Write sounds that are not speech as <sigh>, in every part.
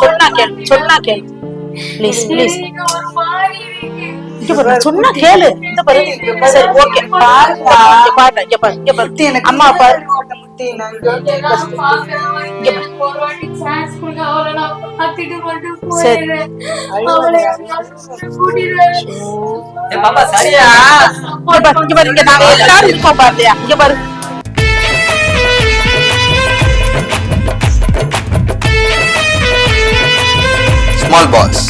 சொன்னா கேளு சொன்னா கேளு ப்ளீஸ் ப்ளீஸ் சொன்னா கேளு இந்த பாரு சரி ஓகே பாருப்பா. பாரு இங்க பாரு இங்க பாரு எனக்கு அம்மா பாரு பாப்பா சரியா இங்க பாரு இங்க நாங்க எல்லாரும் இருக்கோம் பாத்தியா இங்க பாரு ஸ்மால் பாஸ்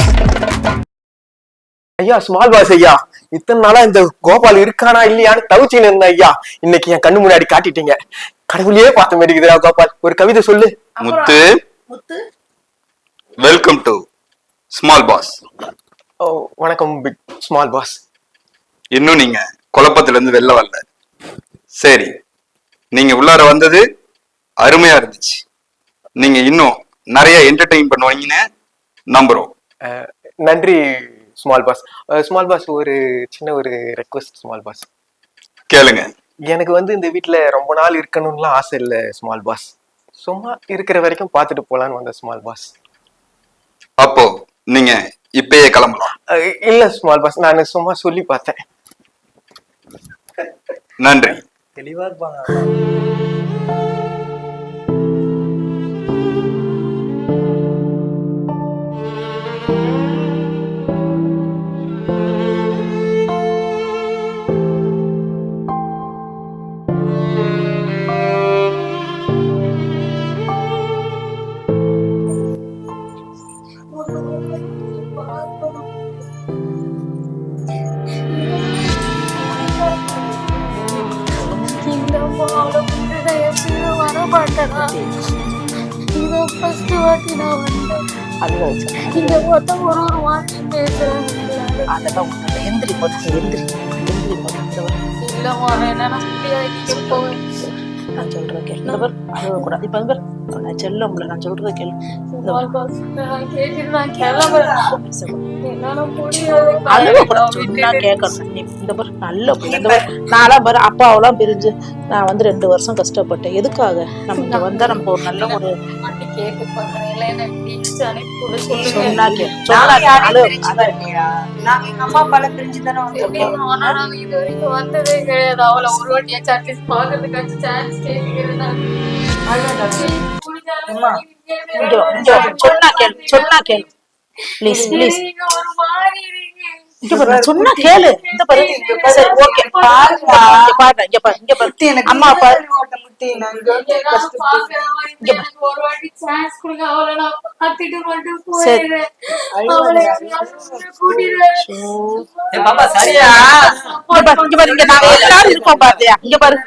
ஐயா ஸ்மால் பாஸ் ஐயா இத்தனை நாளா இந்த கோபால் இருக்கானா இல்லையான்னு தவிச்சுன்னு இருந்தேன் ஐயா. இன்னைக்கு என் கண்ணு முன்னாடி காட்டிட்டீங்க. கடவுளையே பார்த்த மாதிரி இருக்குதுடா கோபால். ஒரு கவிதை சொல்லு. Muthu. Muthu. Welcome to small boss ஓ வணக்கம் பிக் ஸ்மால் பாஸ் இன்னும் நீங்க குழப்பத்துல இருந்து வெளில வரல. சரி நீங்க உள்ளார வந்தது அருமையா இருந்துச்சு. நீங்க இன்னும் நிறைய என்டர்டெயின் பண்ணுவீங்கன்னு நம்புறோம். நன்றி ஸ்மால் பாஸ் ஸ்மால் பாஸ் ஒரு சின்ன ஒரு ரெக்வஸ்ட் ஸ்மால் பாஸ் கேளுங்க. எனக்கு வந்து இந்த வீட்ல ரொம்ப நாள் இருக்கணும்லாம் ஆசை இல்லை ஸ்மால் பாஸ் சும்மா இருக்கிற வரைக்கும் பார்த்துட்டு போலான்னு வந்த ஸ்மால் பாஸ் அப்போ நீங்க இப்பயே கிளம்பலாம். இல்ல ஸ்மால் பாஸ் நான் சும்மா சொல்லி பார்த்தேன். நன்றி. தெளிவா இருப்பாங்க வந்தேன் அதுதான் வச்சு இங்க மொத்தம் ஒரு ஒரு வாட்டி பேசுறாங்க அதெல்லாம் ஒண்ணு எந்திரி போட்டு எந்திரி எந்திரி போட்டு இல்லம்மா என்னால முடியாது நீங்க போங்க நான் சொல்றேன் கேளு அழுவக்கூடாது இப்ப வந்து நான் செல்லம்ல நான் சொல்றத கேளு. இந்த பால் பாஸ் நான் கேட்டுட்டு நான் கிளம்புறேன் பேசக்கூடாது. என்னால முடியாது. அழுவக்கூடாது சொன்னா கேட்கணும் நீ இந்த பாரு நல்ல நான்லாம் பாரு அப்பாவெல்லாம் பிரிஞ்சு நான் வந்து ரெண்டு வருஷம் கஷ்டப்பட்டேன். எதுக்காக? நம்ம இங்க வந்தா நமக்கு ஒரு நல்ல ஒரு இது வரைக்கும் வந்ததே கிடையாது. அவளை ஒரு வாட்டி அட்லீஸ்ட் பாக்குறதுக்காச்சும் சான்ஸ் கேட்டுக்கிறேன் சொன்னா கேளு சொன்னா கேளு. ப்ளீஸ் ப்ளீஸ் சொன்னா கேளு. இந்த பாரு. சரி ஓகே. இங்க பாரு இங்க பாரு இங்க பாரு. அம்மா பாரு. இங்க பாரு. இங்க நாங்க எல்லாரும் இருக்கோம் பாத்தியா? இங்க பாரு.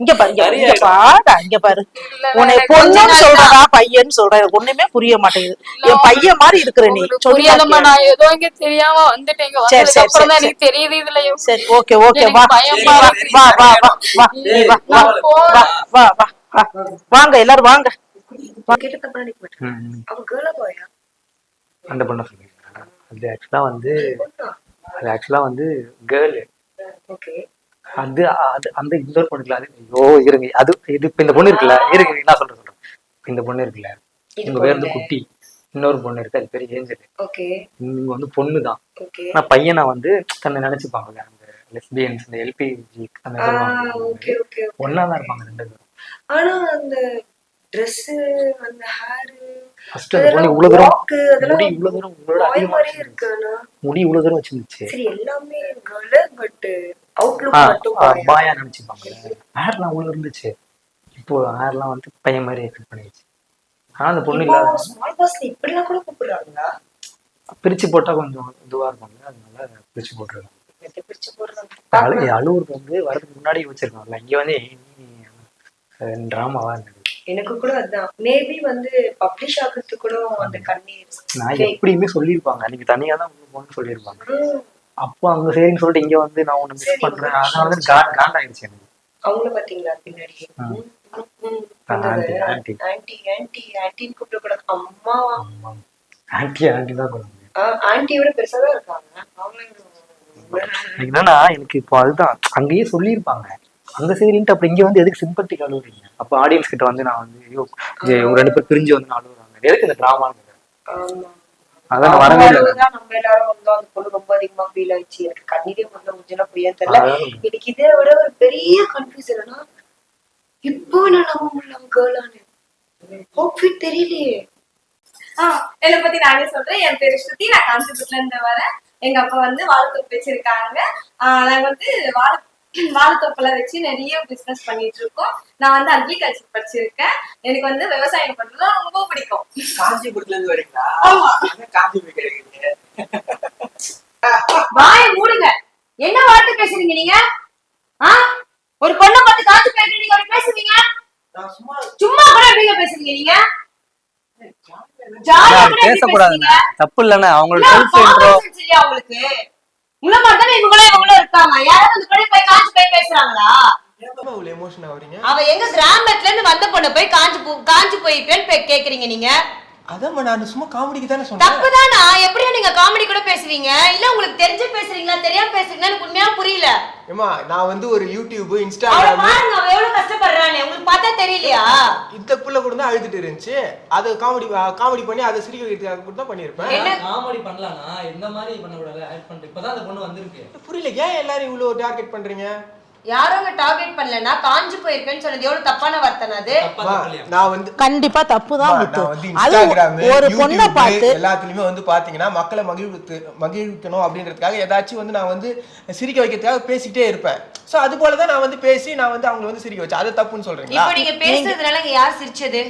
இங்க பாரு இங்க பாரு, இங்க பாரு உன்னை பொண்ணுன்னு சொல்றதா பையன் சொல்ற எனக்கு ஒண்ணுமே புரிய மாட்டேங்குது. என் பையன் மாதிரி இருக்கிற நீ கேளு. நான் ஏதோ இங்க தெரியாம வந்துட்டேன். இங்க சரி, சரி, அப்புறம் தான் எனக்கு தெரியுது இதுல. எவ்வளவு சரி ஓகே ஓகே வா. வா. வா வா வா வா வா வா. வா வா வா. வா வாங்க எல்லாரும் வாங்க. அந்த பொண்ணை சொல்லுங்க. அது ஆக்சுவலா வந்து அது ஆக்சுவலா வந்து கேர்ளு ஓகே. அது அது அந்த இன்னொரு பொண்ணு இருக்குல்ல அது ஐயோ இருங்க. அது இது இப்ப இந்த பொண்ணு இருக்குல்ல? இருங்க நான் சொல்றேன் சொல்றேன். இந்த பொண்ணு இருக்குல்ல? உங்க பேர் வந்து பொண்ணு. குட்டி. இன்னொரு பொண்ணு இருக்கு அது பேர் ஏஞ்சல். இவங்க வந்து பொண்ணு தான் ஆனா பையனை வந்து தன்னை நினைச்சுப்பாங்க அந்த லெஸ்பியன்ஸ் இந்த எல்பிஜி அந்த ஒன்னா தான் இருப்பாங்க ரெண்டு பேரும். ஆனா அந்த Dress அந்த ஹேர் ஃபர்ஸ்ட் அந்த பொண்ணு இவ்வளவு தூரம் அதெல்லாம் முடி இவ்வளவு தூரம் உங்களோட அதிகமா வச்சிருந்துச்சு. இருக்கு ஆனா. முடி இவ்வளவு தூரம் வச்சிருந்துச்சு. சரி எல்லாமே கேர்ள் பட் அவுட்லுக் பாயா நினைச்சுப்பாங்க ஹேர்லாம் இருந்துச்சு. இப்போ ஹேர்லாம் வந்து பையன் மாதிரி பண்ணிடுச்சு அந்த பொண்ணு இல்லாத ஸ்மால் பாஸ் இப்படிலாம் கூட கூப்பிடுறாங்களா? பிரிச்சு போட்டா கொஞ்சம் இதுவா இருப்பாங்க. அதனால பிரிச்சு போட்டுருக்காங்க. எப்படி பிரிச்சு போடுறாங்க அழு அழுவுறது வந்து வரதுக்கு முன்னாடி வச்சிருக்காங்கல்ல. இங்க வந்து டிராமாவா இருந்தது. எனக்கு கூட அதான். மேபி வந்து பப்ளிஷ் ஆகிறதுக்கு கூட அந்த கண்ணீர் நான் எப்படியுமே சொல்லியிருப்பாங்க. நீங்க தனியா தான் போகணும்னு சொல்லியிருப்பாங்க. அப்போ அங்க சரின்னு சொல்லிட்டு இங்க வந்து நான் உன்னை மிஸ். பண்றேன். அதனால வந்து காண்ட் காண்ட் ஆயிடுச்சு எனக்கு. அவங்கள பாத்தீங்களா பின்னாடி? ஆ. ம், ம், ம். ஆ, அந்த ஆண்டி, ஆண்டி. ஆண்டி ஆண்டி ஆண்டின்னு கூப்பிட கூடாது அம்மா. ஆன்டி ஆன்டி தான் கொடுங்க ஆண்டியோட பெருசா தான் இருக்காங்க. அவங்க எனக்கு என்னன்னா எனக்கு இப்போ அதுதான். அங்கேயே சொல்லியிருப்பாங்க. அந்த சீரியல்ட்டு அப்புறம் இங்க வந்து எதுக்கு சிம்பத்தி அழுவுறீங்க அப்ப ஆடியன்ஸ் கிட்ட வந்து நான் வந்து ஐயோ ரெண்டு பேர் பிரிஞ்சு வந்து நான் அழுகுறாங்க எதுக்கு இந்த ஆமா. அதான் நான் வரவே இல்லை. அவ்வளவுதான் நம்ம எல்லாரும் வந்தோம் அந்த பொண்ணு ரொம்ப அதிகமா ஃபீல் ஆயிடுச்சு. எனக்கு கண்ணீரே புரியான்னு தெரியல. எனக்கு இதை விட ஒரு பெரிய கன்ஃபியூஸ் என்னன்னா இப்போ நான் நம்ப முடியல கேர்ளானு அவுட்ஃபிட் தெரியலையே. ஆஹ் என்னை பத்தி நானே சொல்றேன். என் பேரு ஸ்ருதி. நான் காஞ்சிபுரத்துல இருந்து வரேன் எங்க அப்பா வந்து வாழைத்தோப்பு வச்சிருக்காங்க ஆஹ் நாங்க வந்து வாழை வாழைத்தோப்புல வச்சு நிறைய பிசினஸ் பண்ணிட்டு இருக்கோம் நான் வந்து அக்ரிகல்ச்சர் படிச்சிருக்கேன். எனக்கு வந்து விவசாயம் பண்றது ரொம்ப பிடிக்கும். காஞ்சிபுரத்துல இருந்து வரீங்களா? வாய மூடுங்க. என்ன வார்த்தை பேசுறீங்க நீங்க? ஆ? ஒரு பொண்ணை பார்த்து காத்து பேசுறீங்க நீங்க பேசுவீங்க? நான் சும்மா கூட எப்படிங்க பேசுறீங்க நீங்க? பேசுறீங்க? தப்பு இல்லையா உங்களுக்கு? உங்களை மாதிரி தானே இவங்களும் இவங்களும் இருக்காங்க. யாராவது அந்த பொண்ணு போய் காஞ்சு போய் பேசுறாங்களா? அவ எங்க கிராமத்துல இருந்து வந்த பொண்ணு போய் காஞ்சு காஞ்சு போய் கேக்குறீங்க நீங்க? அதான் நான் சும்மா காமெடிக்கு தானே சொன்னேன். தப்புதானா? எப்படியும் நீங்க காமெடி கூட பேசுவீங்க? இல்ல உங்களுக்கு தெரிஞ்சு பேசுறீங்களா? தெரியாம பேசுறீங்களா? எனக்கு உண்மையா புரியல. ஏமா நான் வந்து ஒரு யூடியூப் இன்ஸ்டாகிராம் பாருங்க அவ எவ்வளவு கஷ்டப்படுறானே. உங்களுக்கு பார்த்தா தெரியலையா? இந்த புள்ள கூட தான் அழுதுட்டு இருந்துச்சு. அது காமெடி காமெடி பண்ணி அதை சிரிக்க வைக்கிறதுக்காக கூட தான் பண்ணியிருப்பேன். என்ன? காமெடி பண்ணலாம்னா இந்த மாதிரி பண்ணக்கூடாது ஆக்ட் பண்ணிட்டு. இப்பதான் அந்த பொண்ணு வந்திருக்கு. புரியல ஏன் எல்லாரும் இவ்வளவு டார்கெட் பண்றீங்க? யாரும் டார்கெட் பண்ணலன்னா காஞ்சு போயிருப்பேன்னு சொன்னது. எவ்வளவு தப்பான வார்த்தை அது? நான் வந்து கண்டிப்பா தப்பு தான் அது ஒரு பொண்ணை பார்த்து எல்லாத்துலயுமே வந்து பாத்தீங்கன்னா மக்களை மகிழ்வித்து மகிழ்விக்கணும் அப்படின்றதுக்காக ஏதாச்சும் வந்து நான் வந்து சிரிக்க வைக்கிறதுக்காக பேசிக்கிட்டே இருப்பேன். சோ அது போல தான் நான் வந்து பேசி நான் வந்து அவங்களை வந்து சிரிக்க வச்சேன். அது தப்புன்னு சொல்றீங்களா? இப்போ நீங்க பேசுறதுனால இங்க யார் சிரிச்சது?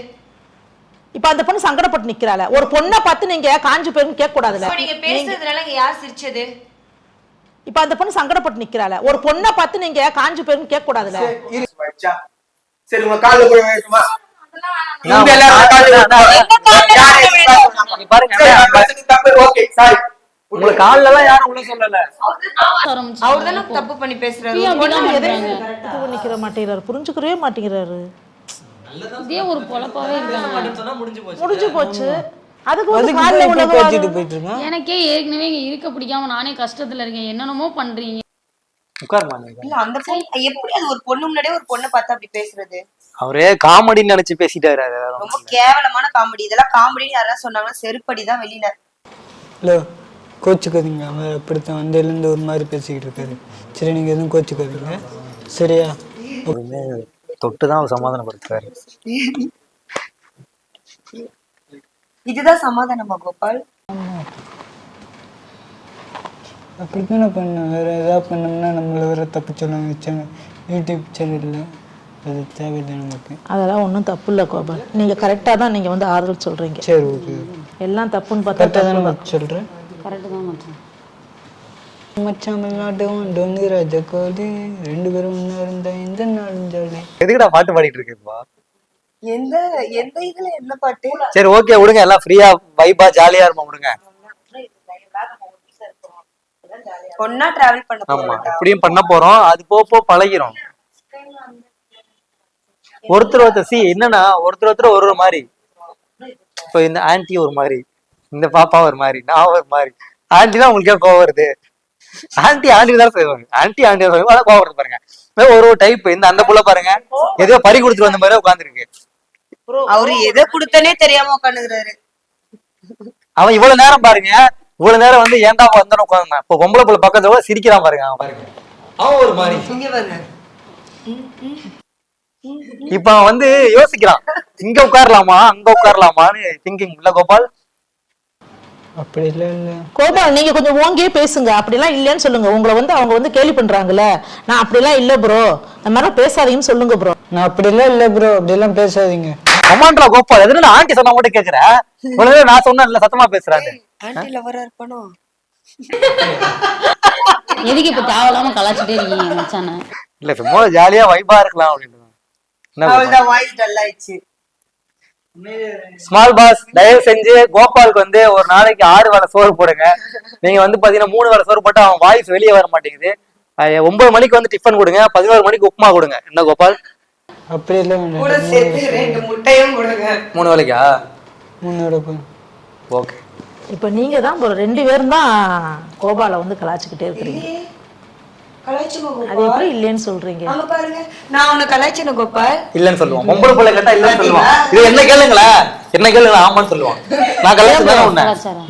இப்ப அந்த பொண்ணு சங்கடப்பட்டு நிக்கிறாள. ஒரு பொண்ணை பார்த்து நீங்க காஞ்சி போயிருன்னு கேட்க கூடாதுல நீங்க பேசுறதுனால இங்க யார் சிரிச்சது? இப்ப அந்த பொண்ணு சங்கடப்பட்டு நிக்கிறாள. ஒரு பொண்ணை பார்த்து நீங்க காஞ்சி போயிருன்னு கேட்க கூடாதுல சரி, உங்க கால்ல போய் வைக்குமா எல்லாரும் கால்ல எல்லாம் யாரும் உள்ள சொல்லல. தப்பு பண்ணி பேசுறாரு. நிக்கிற மாட்டேங்கிறாரு? புரிஞ்சுக்கவே மாட்டேங்கிறாரு. இதே ஒரு பொழப்பாவே இருக்காங்க மாட்டேன்னு சொன்னா முடிஞ்சு போச்சு. முடிஞ்சு போச்சு. அதுக்கு வந்து காலைல உலகம் போயிட்டு எனக்கே ஏற்கனவே இங்க இருக்க பிடிக்காம நானே கஷ்டத்துல இருக்கேன். என்னென்னமோ பண்றீங்க. உட்காருமா இல்ல அந்த பொண்ணு எப்படி அது ஒரு பொண்ணு முன்னாடியே ஒரு பொண்ணை பார்த்து அப்படி பேசுறது? அவரே காமெடின்னு நினைச்சு பேசிட்டாரு ரொம்ப. கேவலமான காமெடி. இதெல்லாம் காமெடின்னு யாராவது சொன்னாங்கன்னா செருப்படி தான் வெளியில. ஹலோ கோச்சுக்காதீங்க. அவர் அப்படித்தான் வந்ததுலேருந்து ஒரு மாதிரி பேசிக்கிட்டு இருக்காரு. சரி நீங்கள் எதுவும் கோச்சுக்காதீங்க. சரியா? <laughs> தொட்டு தான் அவர் சமாதானப்படுத்துறாரு. இதுதான் சமாதானமா கோபால்? அப்படித்தானே பண்ணேன் வேறு எதாவது பண்ணோம்னா நம்மளை வேற தப்பு சொல்ல வச்சாங்க. யூடியூப் சேனலில் அது தேவையில்லை நமக்கு. அதெல்லாம் ஒண்ணும் தப்பு இல்ல கோபால். நீங்க கரெக்டா தான் நீங்க வந்து ஆறுதல் சொல்றீங்க. சரி ஓகே எல்லாம் தப்புன்னு கரெக்டாக பார்த்தா தானே தப்பு மச்சான் சொல்கிறேன் கரெக்ட் தான் மச்சான். கோலி. ரெண்டு பேரும் ஒன்றா இருந்தா இந்த நாளும் ஜாலி. எதுக்குடா பாட்டு பாடிட்டு இருக்குப்பா எந்த எந்த இதுல என்ன பாட்டு? சரி ஓகே விடுங்க. எல்லாம் ஃப்ரீயா வைபா ஜாலியா இருப்போம் விடுங்க. ஒன்னா டிராவல் பண்ண ஆமா போறோம் எப்படியும் பண்ண போறோம். அது போ போ பழகிரும். ஒருத்தர் ஒருத்தர் சி என்னன்னா ஒருத்தர் ஒருத்தர் ஒரு ஒரு மாதிரி. இப்போ இந்த ஆன்ட்டி ஒரு மாதிரி இந்த பாப்பா ஒரு மாதிரி நான் ஒரு மாதிரி. ஆன்ட்டி தான் உங்களுக்கே கோவம் வருது. ஆன்ட்டி ஆண்டி தான் செய்வாங்க ஆன்ட்டி ஆண்டி தான் கோவம் வருது பாருங்க. ஒரு ஒரு டைப் இந்த அந்த புள்ள பாருங்க. எதையோ பறி கொடுத்துட்டு வந்த மாதிரி உட்காந்துருக்கு அவரு எதை கொடுத்தனே தெரியாம உட்காந்துக்கிறாரு. அவன் இவ்வளவு நேரம் பாருங்க. இவ்வளவு நேரம் வந்து ஏன்டா வந்தன உட்காந்து இப்போ பொம்பளை புள்ள பக்கத்துல கூட சிரிக்கிறான் பாருங்க அவன் பாருங்க. அவன் ஒரு மாதிரி. இங்க பாருங்க. இப்ப அவன் வந்து யோசிக்கிறான். இங்க உட்காரலாமா? அங்க உட்காரலாமான்னு திங்கிங் இல்ல கோபால்? அப்படி இல்லை இல்லை. கோபால் நீங்க கொஞ்சம் ஓங்கியே பேசுங்க. அப்படிலாம் இல்லைன்னு சொல்லுங்க. உங்களை வந்து அவங்க வந்து கேலி பண்றாங்கல்ல. நான் அப்படிலாம் இல்ல ப்ரோ அந்த மாதிரி பேசாதீங்கன்னு சொல்லுங்க ப்ரோ நான் அப்படிலாம் இல்லை ப்ரோ அப்படிலாம் பேசாதீங்க. அம்மான்றா கோபால் எதுனா நான் ஆண்டி சொன்னா மட்டும் கேக்குற? இவ்வளவு நேரம் நான் சொன்னேன் இல்ல சத்தமா பேசுறாரு ஆன்டி லவரா இருப்பானோ? எதுக்கு இப்ப தேவையில்லாம கலாச்சிட்டே இருக்கீங்க மச்சான? இல்ல சும்மா ஜாலியா வைபா இருக்கலாம் அப்படின்னு அவள்தான் வாய்ஸ் டல் ஆயிடுச்சு ஸ்மால் பாஸ் தயவு செஞ்சு கோபாலுக்கு வந்து ஒரு நாளைக்கு ஆறு வேளை சோறு போடுங்க. நீங்க வந்து பாத்தீங்கன்னா மூணு வேளை சோறு போட்டா அவன் வாய்ஸ் வெளியே வர மாட்டேங்குது. ஒன்பது மணிக்கு வந்து டிஃபன் கொடுங்க பதினோரு மணிக்கு உப்புமா கொடுங்க. என்ன கோபால்? அப்படி இல்லை கூட வேண்டாம் சேர்த்து ரெண்டு முட்டையும் கொடுங்க. மூணு வேலைக்கா? போய் ஓகே. இப்போ நீங்க தான் bro ரெண்டு பேரும் தான் கோபாலை வந்து கலாச்சிக்கிட்டே இருக்கிறீங்க. அது எப்படி இல்லைன்னு சொல்றீங்க? பாருங்க நான் உன்னை கலாய்ச்சன கோபால். இல்லன்னு சொல்லுவான். பொம்பளை பிள்ளை கேட்டா இல்லன்னு சொல்லுவான். இது என்ன கேளுங்களேன் என்ன கேளுங்க? ஆமான்னு சொல்லுவான். நான் கல்யாணம் தானே உன்ன?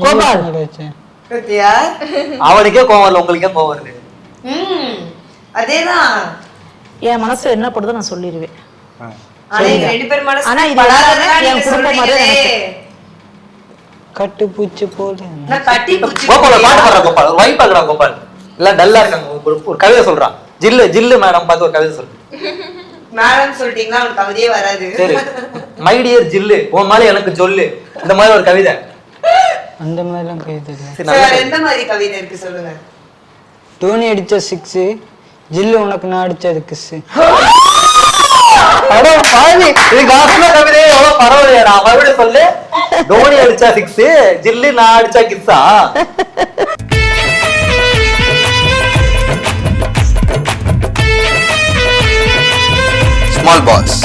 கோபால். கலாய்ச்சேன். பத்தியா அவனுக்கே கோவம் வரல உங்களுக்கே கோவம் வருது. ம் அதேதான். என் மனசுல என்ன படுதோ நான் சொல்லிடுவேன் கட்டு பூச்சி போல நான் கட்டி பூச்சி கோபால் பாட்டு பாடுற கோபால். ஒரு வைப் ஆகுறா கோபால் டல்லா இருக்காங்க. ஒரு கவிதை சொல்றான் ஜில்லு ஜில்லு மேடம் பார்த்து ஒரு கவிதை சொல்லு. மேடம் சொல்லிட்டீங்கன்னா அவனுக்கு கவிதையே வராது. சரி. மை டியர் ஜில்லு உன் மேல எனக்கு சொல்லு இந்த மாதிரி ஒரு கவிதை. அந்த மாதிரிலாம் எந்த மாதிரி கவிதை இருக்கு சொல்லுங்க. டோனி அடிச்ச சிக்ஸ் ஜில்லு உனக்கு நான் அடிச்சது கிஸ்ஸு <laughs> அட பாவி இது காசுல கவிதை எவ்வளவு பரவாயில்லையா. மறுபடியும் சொல்லு. தோனி அடிச்சா சிக்ஸ் ஜில்லு நான் அடிச்சா கிஸ்ஸா ஸ்மால் பாஸ்